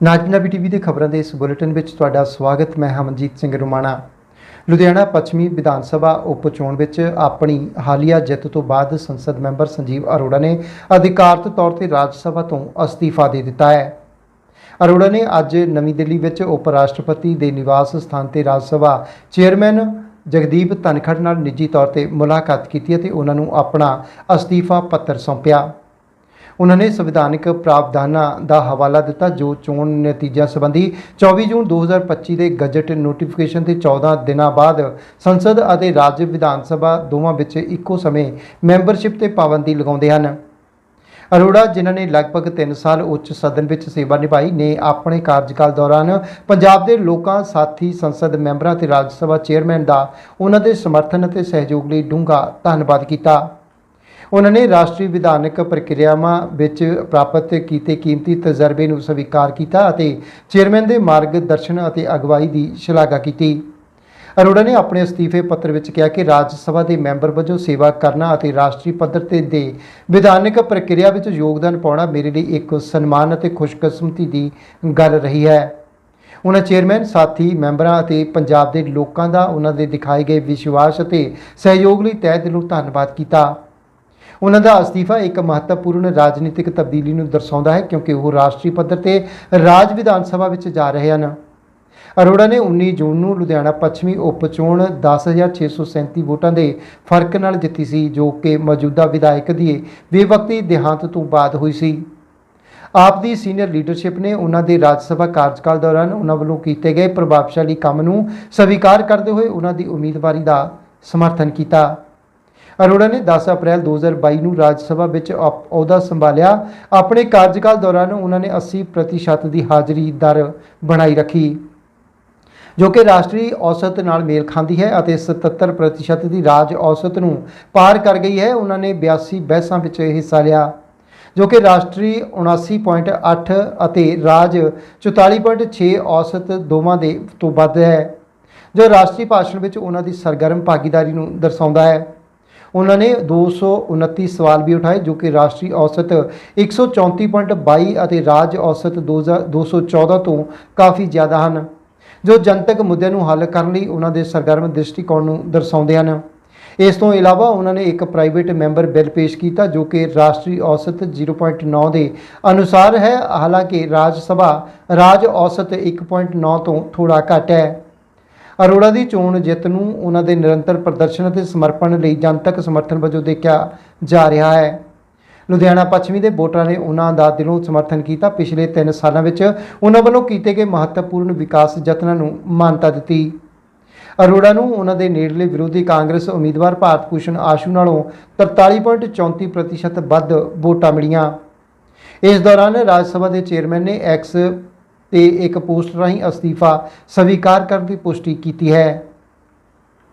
ਨਾਜ Punjabi TV ਦੇ ਖਬਰਾਂ ਦੇ ਇਸ ਬੁਲੇਟਿਨ ਵਿੱਚ ਤੁਹਾਡਾ ਸਵਾਗਤ, ਮੈਂ ਹਮਨਜੀਤ ਸਿੰਘ ਰੁਮਾਣਾ। ਲੁਧਿਆਣਾ ਪੱਛਮੀ ਵਿਧਾਨ ਸਭਾ ਉਪ ਚੋਣ ਵਿੱਚ ਆਪਣੀ ਹਾਲੀਆ ਜਿੱਤ ਤੋਂ ਬਾਅਦ ਸੰਸਦ ਮੈਂਬਰ ਸੰਜੀਵ ਅਰੋੜਾ ਨੇ ਅਧਿਕਾਰਤ ਤੌਰ ਤੇ ਰਾਜ ਸਭਾ ਤੋਂ ਅਸਤੀਫਾ ਦੇ ਦਿੱਤਾ ਹੈ। ਅਰੋੜਾ ਨੇ ਅੱਜ ਨਵੀਂ ਦਿੱਲੀ ਵਿੱਚ ਉਪ ਰਾਸ਼ਟਰਪਤੀ ਦੇ ਨਿਵਾਸ ਸਥਾਨ ਤੇ ਰਾਜ ਸਭਾ ਚੇਅਰਮੈਨ ਜਗਦੀਪ ਧਨਖੜ ਨਾਲ ਨਿੱਜੀ ਤੌਰ ਤੇ ਮੁਲਾਕਾਤ ਕੀਤੀ ਅਤੇ ਉਹਨਾਂ ਨੂੰ ਆਪਣਾ ਅਸਤੀਫਾ ਪੱਤਰ ਸੌਂਪਿਆ। ਉਹਨਾਂ ਨੇ ਸੰਵਿਧਾਨਕ ਪ੍ਰਾਵਧਾਨਾਂ ਦਾ ਹਵਾਲਾ ਦਿੱਤਾ, ਜੋ ਚੋਣ ਨਤੀਜਿਆਂ ਸੰਬੰਧੀ 24 ਜੂਨ 2025 ਦੇ ਗਜਟ ਨੋਟੀਫਿਕੇਸ਼ਨ ਦੇ 14 ਦਿਨਾਂ ਬਾਅਦ ਸੰਸਦ ਅਤੇ ਰਾਜ ਵਿਧਾਨ ਸਭਾ ਦੋਵਾਂ ਵਿੱਚ ਇੱਕੋ ਸਮੇਂ ਮੈਂਬਰਸ਼ਿਪ ਤੇ ਪਾਬੰਦੀ ਲਗਾਉਂਦੇ ਹਨ। ਅਰੋੜਾ, ਜਿਨ੍ਹਾਂ ਨੇ ਲਗਭਗ 3 ਸਾਲ ਉੱਚ ਸਦਨ ਵਿੱਚ ਸੇਵਾ ਨਿਭਾਈ, ਨੇ ਆਪਣੇ ਕਾਰਜਕਾਲ ਦੌਰਾਨ ਪੰਜਾਬ ਦੇ ਲੋਕਾਂ, ਸਾਥੀ, ਸੰਸਦ ਮੈਂਬਰਾਂ ਤੇ ਰਾਜ ਸਭਾ ਚੇਅਰਮੈਨ ਦਾ ਉਹਨਾਂ ਦੇ ਸਮਰਥਨ ਅਤੇ ਸਹਿਯੋਗ ਲਈ ਡੂੰਘਾ ਧੰਨਵਾਦ ਕੀਤਾ। ਉਹਨਾਂ ਨੇ ਰਾਸ਼ਟਰੀ ਵਿਧਾਨਕ ਪ੍ਰਕਿਰਿਆਵਾਂ ਵਿੱਚ ਪ੍ਰਾਪਤ ਕੀਤੇ ਕੀਮਤੀ ਤਜਰਬੇ ਨੂੰ ਸਵੀਕਾਰ ਕੀਤਾ ਅਤੇ ਚੇਅਰਮੈਨ ਦੇ ਮਾਰਗਦਰਸ਼ਨ ਅਤੇ ਅਗਵਾਈ ਦੀ ਸ਼ਲਾਘਾ ਕੀਤੀ। ਅਰੋੜਾ ਨੇ ਆਪਣੇ ਅਸਤੀਫੇ ਪੱਤਰ ਵਿੱਚ ਕਿਹਾ ਕਿ ਰਾਜ ਸਭਾ ਦੇ ਮੈਂਬਰ ਵਜੋਂ ਸੇਵਾ ਕਰਨਾ ਅਤੇ ਰਾਸ਼ਟਰੀ ਪੱਧਰ ਤੇ ਦੇ ਵਿਧਾਨਕ ਪ੍ਰਕਿਰਿਆ ਵਿੱਚ ਯੋਗਦਾਨ ਪਾਉਣਾ ਮੇਰੇ ਲਈ ਇੱਕ ਸਨਮਾਨ ਅਤੇ ਖੁਸ਼ਕਿਸਮਤੀ ਦੀ ਗੱਲ ਰਹੀ ਹੈ। ਉਹਨਾਂ ਚੇਅਰਮੈਨ, ਸਾਥੀ, ਮੈਂਬਰਾਂ ਅਤੇ ਪੰਜਾਬ ਦੇ ਲੋਕਾਂ ਦਾ ਉਹਨਾਂ ਦੇ ਦਿਖਾਏ ਗਏ ਵਿਸ਼ਵਾਸ ਅਤੇ ਸਹਿਯੋਗ ਲਈ ਤਹਿ ਦਿਲੋਂ ਧੰਨਵਾਦ ਕੀਤਾ। ਉਹਨਾਂ ਦਾ ਅਸਤੀਫਾ ਇੱਕ ਮਹੱਤਵਪੂਰਨ ਰਾਜਨੀਤਿਕ ਤਬਦੀਲੀ ਨੂੰ ਦਰਸਾਉਂਦਾ ਹੈ ਕਿਉਂਕਿ ਉਹ ਰਾਸ਼ਟਰੀ ਪੱਧਰ ਤੇ ਰਾਜ ਵਿਧਾਨ ਸਭਾ ਵਿੱਚ ਜਾ ਰਹੇ ਹਨ। ਅਰੋੜਾ ਨੇ 19 ਜੂਨ ਨੂੰ ਲੁਧਿਆਣਾ ਪੱਛਮੀ ਉਪ ਚੋਣ 10637 ਵੋਟਾਂ ਦੇ ਫ਼ਰਕ ਨਾਲ ਜਿੱਤੀ ਸੀ, ਜੋ ਕਿ ਮੌਜੂਦਾ ਵਿਧਾਇਕ ਦੀ ਬੇਵਕਤੀ ਦੇਹਾਂਤ ਤੋਂ ਬਾਅਦ ਹੋਈ ਸੀ। ਆਪ ਦੀ ਸੀਨੀਅਰ ਲੀਡਰਸ਼ਿਪ ਨੇ ਉਹਨਾਂ ਦੇ ਰਾਜ ਸਭਾ ਕਾਰਜਕਾਲ ਦੌਰਾਨ ਉਹਨਾਂ ਵੱਲੋਂ ਕੀਤੇ ਗਏ ਪ੍ਰਭਾਵਸ਼ਾਲੀ ਕੰਮ ਨੂੰ ਸਵੀਕਾਰ ਕਰਦੇ ਹੋਏ ਉਹਨਾਂ ਦੀ ਉਮੀਦਵਾਰੀ ਦਾ ਸਮਰਥਨ ਕੀਤਾ। ਅਰੋੜਾ ਨੇ 10 ਅਪ੍ਰੈਲ 2022 ਨੂੰ ਰਾਜ ਸਭਾ ਵਿੱਚ ਅਹੁਦਾ ਸੰਭਾਲਿਆ। ਆਪਣੇ ਕਾਰਜਕਾਲ ਦੌਰਾਨ ਉਹਨਾਂ ਨੇ 80% ਦੀ ਹਾਜ਼ਰੀ ਦਰ ਬਣਾਈ ਰੱਖੀ, ਜੋ ਕਿ ਰਾਸ਼ਟਰੀ ਔਸਤ ਨਾਲ ਮੇਲ ਖਾਂਦੀ ਹੈ ਅਤੇ 77% ਦੀ ਰਾਜ ਔਸਤ ਨੂੰ ਪਾਰ ਕਰ ਗਈ ਹੈ। ਉਹਨਾਂ ਨੇ 82 ਬਹਿਸਾਂ ਵਿੱਚ ਹਿੱਸਾ ਲਿਆ, ਜੋ ਕਿ ਰਾਸ਼ਟਰੀ 79.8 ਅਤੇ ਰਾਜ 44.6 ਔਸਤ ਦੋਵਾਂ ਦੇ ਤੋਂ ਵੱਧ ਹੈ, ਜੋ ਰਾਸ਼ਟਰੀ ਭਾਸ਼ਣ ਵਿੱਚ ਉਹਨਾਂ ਦੀ ਸਰਗਰਮ ਭਾਗੀਦਾਰੀ ਨੂੰ ਦਰਸਾਉਂਦਾ ਹੈ। ਉਹਨਾਂ ਨੇ 229 ਸਵਾਲ ਵੀ ਉਠਾਏ, ਜੋ ਕਿ ਰਾਸ਼ਟਰੀ ਔਸਤ 134.22 ਅਤੇ ਰਾਜ ਔਸਤ 214 ਤੋਂ ਕਾਫੀ ਜ਼ਿਆਦਾ ਹਨ, ਜੋ ਜਨਤਕ ਮੁੱਦਿਆਂ ਨੂੰ ਹੱਲ ਕਰਨ ਲਈ ਉਹਨਾਂ ਦੇ ਸਰਗਰਮ ਦ੍ਰਿਸ਼ਟੀਕੋਣ ਨੂੰ ਦਰਸਾਉਂਦੇ ਹਨ। ਇਸ ਤੋਂ ਇਲਾਵਾ ਉਹਨਾਂ ਨੇ ਇੱਕ ਪ੍ਰਾਈਵੇਟ ਮੈਂਬਰ ਬਿੱਲ ਪੇਸ਼ ਕੀਤਾ, ਜੋ ਕਿ ਰਾਸ਼ਟਰੀ ਔਸਤ 0.9 ਦੇ ਅਨੁਸਾਰ ਹੈ। ਹਾਲਾਂਕਿ ਰਾਜ ਸਭਾ ਰਾਜ ਔਸਤ 1.9 ਤੋਂ ਥੋੜਾ ਘੱਟ ਹੈ। ਅਰੋੜਾ ਦੀ ਚੋਣ ਜਿੱਤ ਨੂੰ ਉਹਨਾਂ ਦੇ ਨਿਰੰਤਰ ਪ੍ਰਦਰਸ਼ਨ ਅਤੇ ਸਮਰਪਣ ਲਈ ਜਨਤਕ ਸਮਰਥਨ ਵਜੋਂ ਦੇਖਿਆ ਜਾ ਰਿਹਾ ਹੈ। ਲੁਧਿਆਣਾ ਪੱਛਮੀ ਦੇ ਵੋਟਰਾਂ ਨੇ ਉਹਨਾਂ ਦਾ ਦਿਲੋਂ ਸਮਰਥਨ ਕੀਤਾ। ਪਿਛਲੇ 3 ਸਾਲਾਂ ਵਿੱਚ ਉਹਨਾਂ ਵੱਲੋਂ ਕੀਤੇ ਗਏ ਮਹੱਤਵਪੂਰਨ ਵਿਕਾਸ ਯਤਨਾਂ ਨੂੰ ਮਾਨਤਾ ਦਿੱਤੀ। ਅਰੋੜਾ ਨੂੰ ਉਹਨਾਂ ਦੇ ਨੇੜਲੇ ਵਿਰੋਧੀ ਕਾਂਗਰਸ ਉਮੀਦਵਾਰ ਭਾਰਤ ਭੂਸ਼ਣ ਆਸ਼ੂ ਨਾਲੋਂ 43.34% ਵੱਧ ਵੋਟਾਂ ਮਿਲੀਆਂ। ਇਸ ਦੌਰਾਨ ਰਾਜ ਸਭਾ ਦੇ ਚੇਅਰਮੈਨ ਨੇ ਐਕਸ ਤੇ ਇੱਕ ਪੋਸਟ ਰਾਹੀਂ ਅਸਤੀਫਾ ਸਵੀਕਾਰ ਕਰਨ ਦੀ ਪੁਸ਼ਟੀ ਕੀਤੀ ਹੈ।